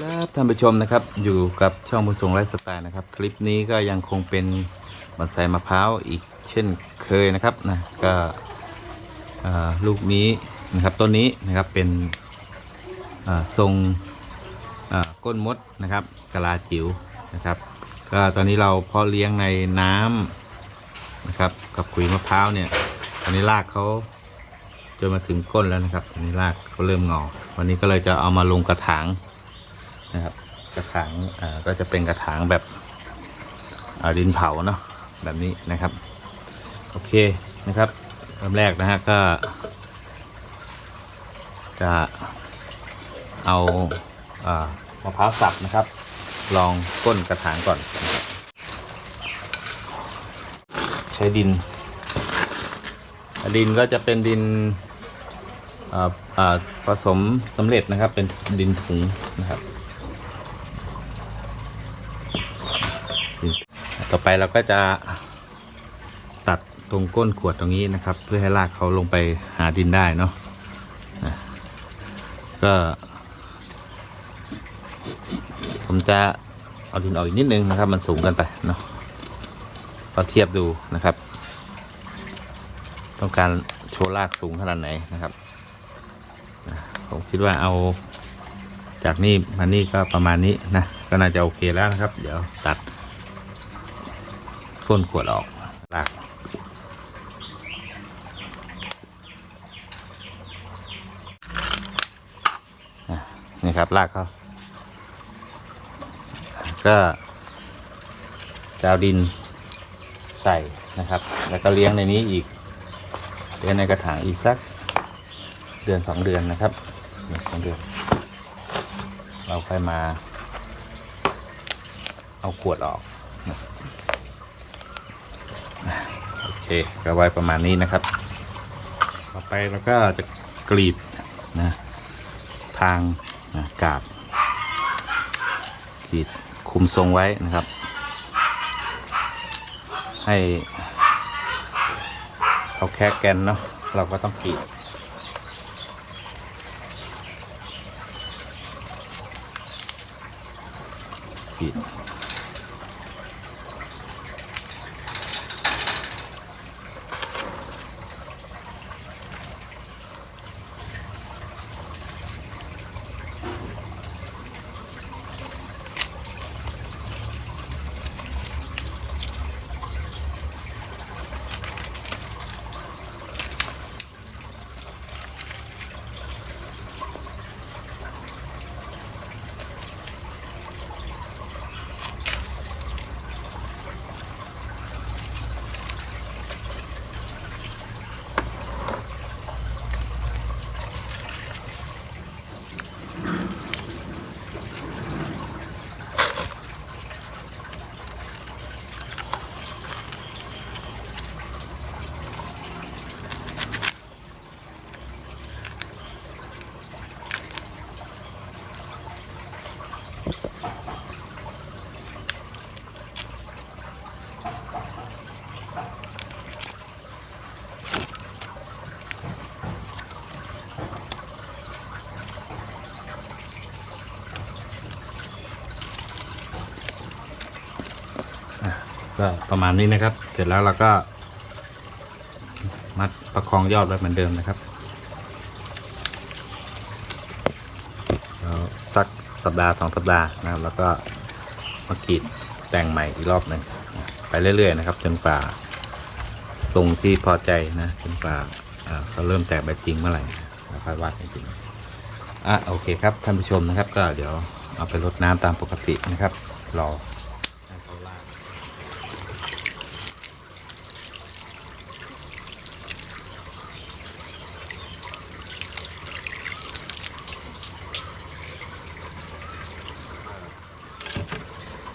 ครับท่านผู้ชมนะครับอยู่กับช่องบุญทรงไลฟ์สไตล์นะครับ คลิปนี้ก็ยังคงเป็นบอนไซมะพร้าวอีกเช่นเคยนะครับนะก็ลูกนี้นะครับต้นนี้นะครับเป็นทรงก้นมดนะครับกะลาจิ๋วนะครับ ก็ตอนนี้เราเพาะเลี้ยงในน้ำนะครับกับขุยมะพร้าวเนี่ยตอนนี้รากเขาจนมาถึงก้นแล้วนะครับตอนนี้รากเขาเริ่มงอ วันนี้ก็เลยจะเอามาลงกระถาง นะครับ กระถางก็จะเป็นกระถางแบบดินเผาเนาะแบบนี้นะครับ โอเคนะครับเริ่มแรกนะฮะก็ จะเอาอามะพร้าวสับนะครับ ลองก้นกระถางก่อน ใช้ดิน ดินก็จะเป็นดินผสมสำเร็จนะครับเป็นดินถุงนะครับ ต่อไปเราก็จะตัดตรงก้นขวดตรงนี้นะครับ เพื่อให้รากเขาลงไปหาดินได้เนาะก็ ผมจะเอาดินออกอีกนิดนึงนะครับ มันสูงกันไปเนาะเราเทียบดูนะครับ ต้องการโชว์รากสูงขนาดไหนนะครับ ผมคิดว่าเอา จากนี่มานี่ก็ประมาณนี้นะ ก็น่าจะโอเคแล้วนะครับ เดี๋ยวตัดก้นขวดออกลากนี่ครับลากเขาก็จะเอาดินใส่นะครับ แล้วก็เลี้ยงในนี้อีกเลี้ยงในกระถางอีกสักเดือนสองเดือนนะครับสองเดือน เราค่อยมา เอาขวดออกโอเคก็ไว้ประมาณนี้นะครับ ต่อไปเราก็จะกรีดนะทางนะกาบกรีดคุมทรงไว้นะครับ ให้เขาแค่แกนเนาะเราก็ต้องกรีด ก ก็ประมาณนี้นะครับ เสร็จแล้วเราก็ มัดประคองยอดไว้เหมือนเดิมนะครับแล้วสักสัปดาห์สองสัปดาห์นะครับ แล้วก็มากรีดแต่งใหม่อีกรอบหนึ่งไปเรื่อยๆนะครับ จนกว่าทรงที่พอใจนะจนกว่าเขาเริ่มแตกใบจริงเมื่อไหร่แล้วค่อยวัดจริงอะโอเคครับท่านผู้ชมนะครับ ก็เดี๋ยวเอาไปรดน้ำตามปกตินะครับ รอให้เขาลาก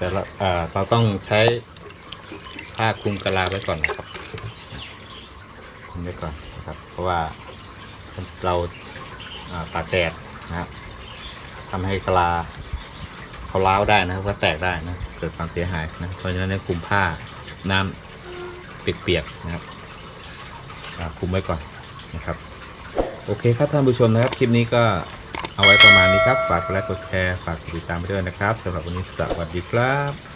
แต่เราเราต้องใช้ผ้าคลุมกะลาไว้ก่อนนะครับคลุมไว้ก่อนนะครับ เพราะว่าเราตากแดดนะครับทำให้กะลาเขาล้าวได้นะครับก็แตกได้นะเกิดความเสียหายนะเพราะฉะนั้นคลุมผ้าน้ำเปียกๆนะครับคลุมไว้ก่อนนะครับ โอเคครับท่านผู้ชมนะครับ คลิปนี้ก็ เอาไว้ประมาณนี้ครับ ฝากกดไลค์กดแชร์ ฝากติดตามไปด้วยนะครับสำหรับวันนี้สวัสดีครับ